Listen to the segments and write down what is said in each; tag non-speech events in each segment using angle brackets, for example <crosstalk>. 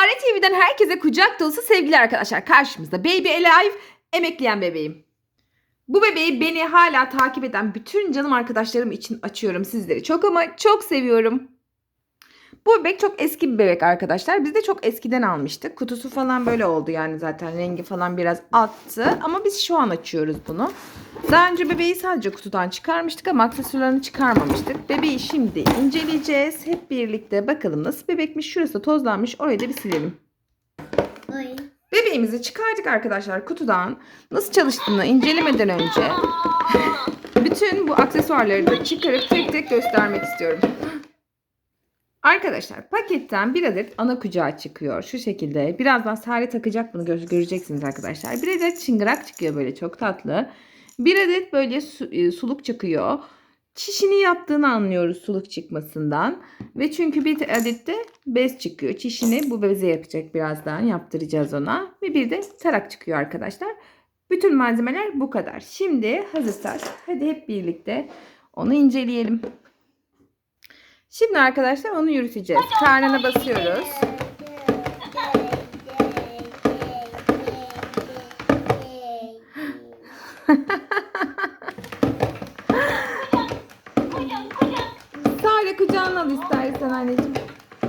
Sare TV'den herkese kucak dolusu sevgili arkadaşlar. Karşımızda Baby Alive emekleyen bebeğim. Bu bebeği beni hala takip eden bütün canım arkadaşlarım için açıyorum sizleri. Çok ama çok seviyorum. Bu bebek çok eski bir bebek arkadaşlar. Biz de çok eskiden almıştık. Kutusu falan böyle oldu yani zaten rengi falan biraz attı. Ama biz şu an açıyoruz bunu. Daha önce bebeği sadece kutudan çıkarmıştık ama aksesuarlarını çıkarmamıştık. Bebeği şimdi inceleyeceğiz. Hep birlikte bakalım nasıl bebekmiş. Şurası tozlanmış. Orayı da bir silelim. Bebeğimizi çıkardık arkadaşlar kutudan. Nasıl çalıştığını incelemeden önce <laughs> bütün bu aksesuarları da çıkarıp tek tek göstermek istiyorum. Arkadaşlar paketten bir adet ana kucağı çıkıyor şu şekilde. Birazdan Sare takacak bunu gö- göreceksiniz arkadaşlar. Bir adet çıngırak çıkıyor böyle çok tatlı. Bir adet böyle su- e, suluk çıkıyor. Çişini yaptığını anlıyoruz suluk çıkmasından. Ve çünkü bir adet de bez çıkıyor. Çişini bu beze yapacak birazdan. Yaptıracağız ona. Ve bir de tarak çıkıyor arkadaşlar. Bütün malzemeler bu kadar. Şimdi hazırsak hadi hep birlikte onu inceleyelim. Şimdi arkadaşlar onu yürüteceğiz. Karnına basıyoruz. Sare kucağına al istersen anneciğim.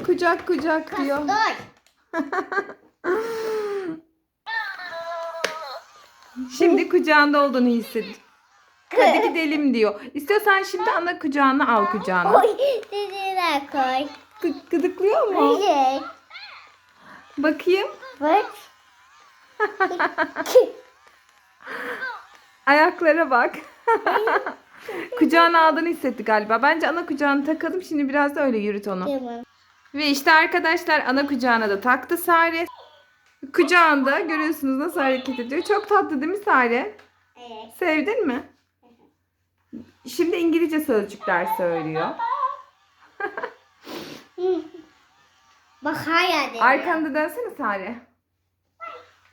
Kucak kucak diyor. Şimdi kucağında olduğunu hisset. Hadi <laughs> gidelim diyor. İstiyorsan şimdi ana kucağına al kucağına. Oy. Dediler koy. Gı- Gıdıklıyor mu? Hayır. Bakayım. Bak. <laughs> Ayaklara bak. <laughs> kucağına aldığını hissetti galiba. Bence ana kucağına takalım. Şimdi biraz da öyle yürüt onu. Tamam. Ve işte arkadaşlar ana kucağına da taktı Sare. Kucağında görüyorsunuz nasıl hareket ediyor. Çok tatlı değil mi Sare? Evet. Sevdin mi? Şimdi İngilizce sözcükler söylüyor. <laughs> Bak hala dedi. Arkanda dönsene Sare.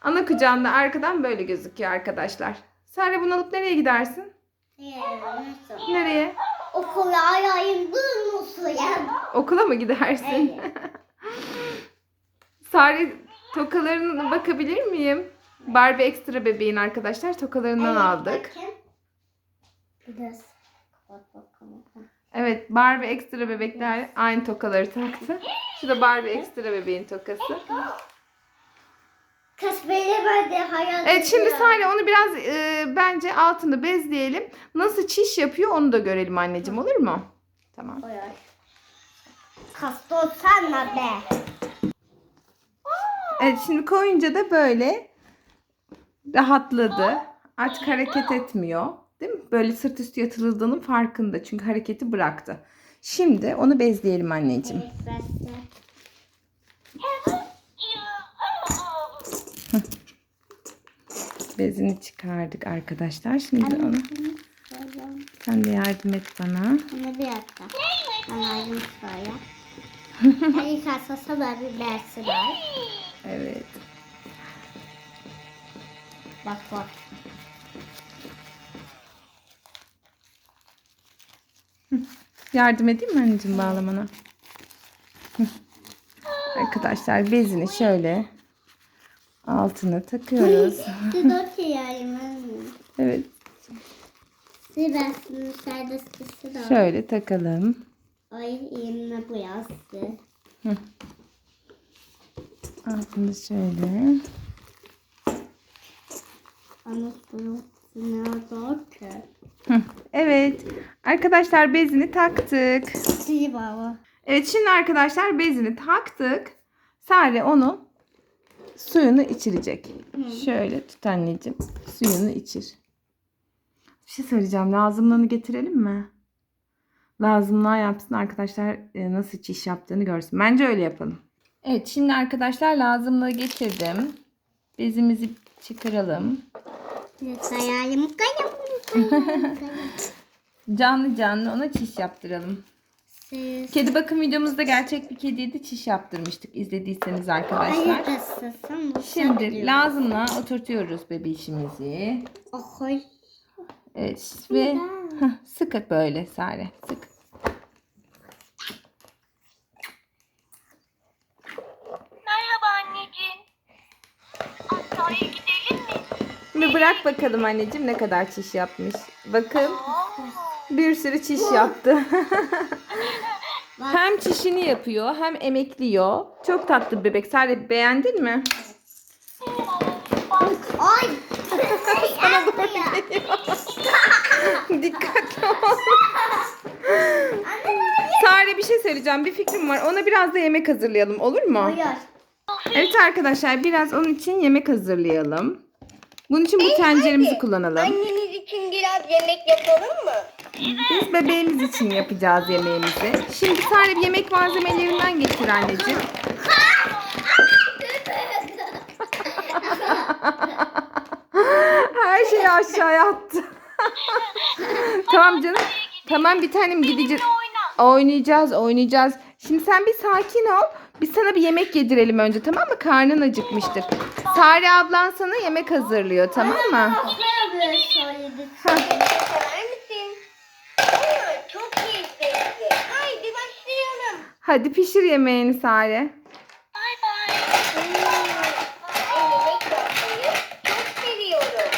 Ana kucağında arkadan böyle gözüküyor arkadaşlar. Sare bunu alıp nereye gidersin? Nasıl? Nereye? Okula ayağım durmuşsun. Okula mı gidersin? Evet. <laughs> Sare tokalarına bakabilir miyim? Barbie ekstra bebeğin arkadaşlar tokalarından aldık. Bakın. Biraz kapat bakalım. Evet Barbie ekstra bebekler aynı tokaları taktı. Şu da Barbie ekstra bebeğin tokası. Beni ben de hayal Evet şimdi. Sare onu biraz e, bence altını bezleyelim. Nasıl çiş yapıyor onu da görelim anneciğim olur mu? Tamam. Oy, oy. Kastor sana be. Evet şimdi koyunca da böyle rahatladı. Artık hareket etmiyor. Değil mi? Böyle sırt üstü yatıldığının farkında. Çünkü hareketi bıraktı. Şimdi onu bezleyelim anneciğim. Ben. Bezini çıkardık arkadaşlar. Şimdi onu sen de yardım et bana. Bunu bir dakika. Ben ayrım şöyle. Her yıkarsa ben bir dersi var. Evet. Bak bak. Yardım edeyim mi anneciğim bağlamana? <gasps> Arkadaşlar bezini şöyle altına takıyoruz. <laughs> Evet. Şöyle takalım. Ay elimle bu yazdı. Altını şöyle. Ama sırasını zor ki. Hı. Evet. Arkadaşlar bezini taktık. Sizi baba. Evet şimdi arkadaşlar bezini taktık. Sare onu suyunu içirecek. Şöyle tut anneciğim. Suyunu içir. Bir şey söyleyeceğim. Lazımlığını getirelim mi? Lazımlığa yapsın arkadaşlar e, nasıl çiş yaptığını görsün. Bence öyle yapalım. Evet şimdi arkadaşlar lazımlığı getirdim. Bezimizi çıkaralım. Sayalım <laughs> kayım. Canlı canlı ona çiş yaptıralım. Siz... Kedi bakım videomuzda gerçek bir kediye de çiş yaptırmıştık izlediyseniz arkadaşlar. Hayır ısırsın. Şimdi lazımla oturtuyoruz bebişimizi. Oy. Evet ve heh, <laughs> sıkı böyle Sare sık. Merhaba anneciğim. Aşağıya gidelim mi? Şimdi bırak bakalım anneciğim ne kadar çiş yapmış. Bakın. Aa bir sürü çiş yaptı. <laughs> hem çişini yapıyor hem emekliyor. Çok tatlı bebek. Sare beğendin mi? Ay. <laughs> Sana doğru geliyor. <laughs> Dikkatli ol. Sare bir şey söyleyeceğim. Bir fikrim var. Ona biraz da yemek hazırlayalım. Olur mu? Hayır. Evet arkadaşlar biraz onun için yemek hazırlayalım. Bunun için bu tenceremizi kullanalım. Annemiz için biraz yemek yapalım mı? Biz bebeğimiz için yapacağız yemeğimizi. Şimdi bir yemek malzemelerinden getir anneciğim. Her şeyi aşağıya attı. <laughs> tamam canım. Tamam bir tanem gideceğiz. Oynayacağız, oynayacağız. Şimdi sen bir sakin ol. Biz sana bir yemek yedirelim önce tamam mı? Karnın acıkmıştır. Sare ablan sana yemek hazırlıyor tamam mı? Aslında böyle söyledik. Sever misin? Aa, çok keyifli. Haydi başlayalım. Hadi pişir yemeğini Sare. Bay bay. Çok seviyorum.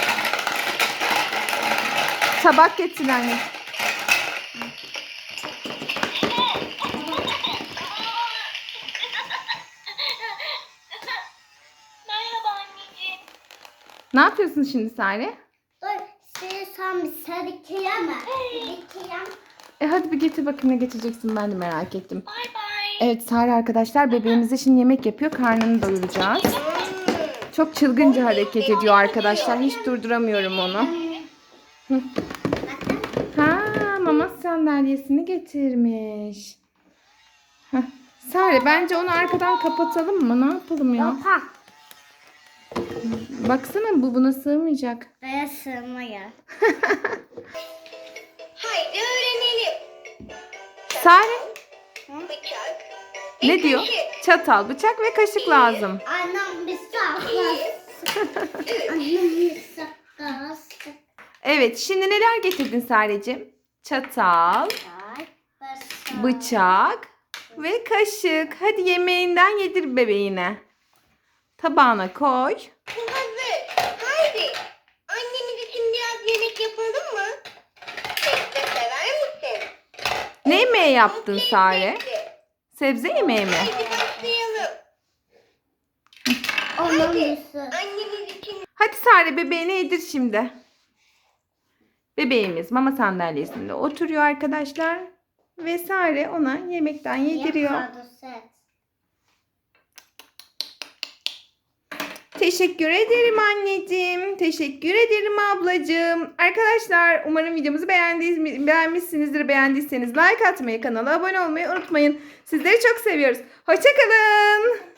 Tabak getir anne. Merhaba anneciğim. Ne yapıyorsun şimdi Sare? Dur. Seni sen bir sarı kıyama. Bir kıyam. E hadi bir getir bakayım ne getireceksin ben de merak ettim. Bay bay. Evet Sare arkadaşlar bebeğimize şimdi yemek yapıyor. Karnını doyuracağız. Çok çılgınca hareket ediyor arkadaşlar. Hiç durduramıyorum onu. Hı. Ha, mama sandalyesini getirmiş. Heh. Sare bence onu arkadan kapatalım mı? Ne yapalım ya? Oha. Baksana bu buna sığmayacak. Buraya sığmıyor. <laughs> Haydi öğrenelim. Sare Bıçak. Ne diyor? Çatal, bıçak ve kaşık lazım. Annem. Annem. Evet şimdi neler getirdin Sare'cim? Çatal, bıçak ve kaşık. Hadi yemeğinden yedir bebeğine. Tabağına koy. Bu hazır. Haydi. Annemiz için biraz yemek yapalım mı? Sever misin? Ne yemeği yaptın Sare? Sebze yemeği mi? Haydi başlayalım. Saklasın. Annemiz için Hadi Sare bebeğine yedir şimdi. Bebeğimiz mama sandalyesinde oturuyor arkadaşlar. Ve Sare ona yemekten yediriyor. Teşekkür ederim anneciğim. Teşekkür ederim ablacığım. Arkadaşlar umarım videomuzu beğendiyseniz, beğenmişsinizdir. Beğendiyseniz like atmayı, kanala abone olmayı unutmayın. Sizleri çok seviyoruz. Hoşçakalın.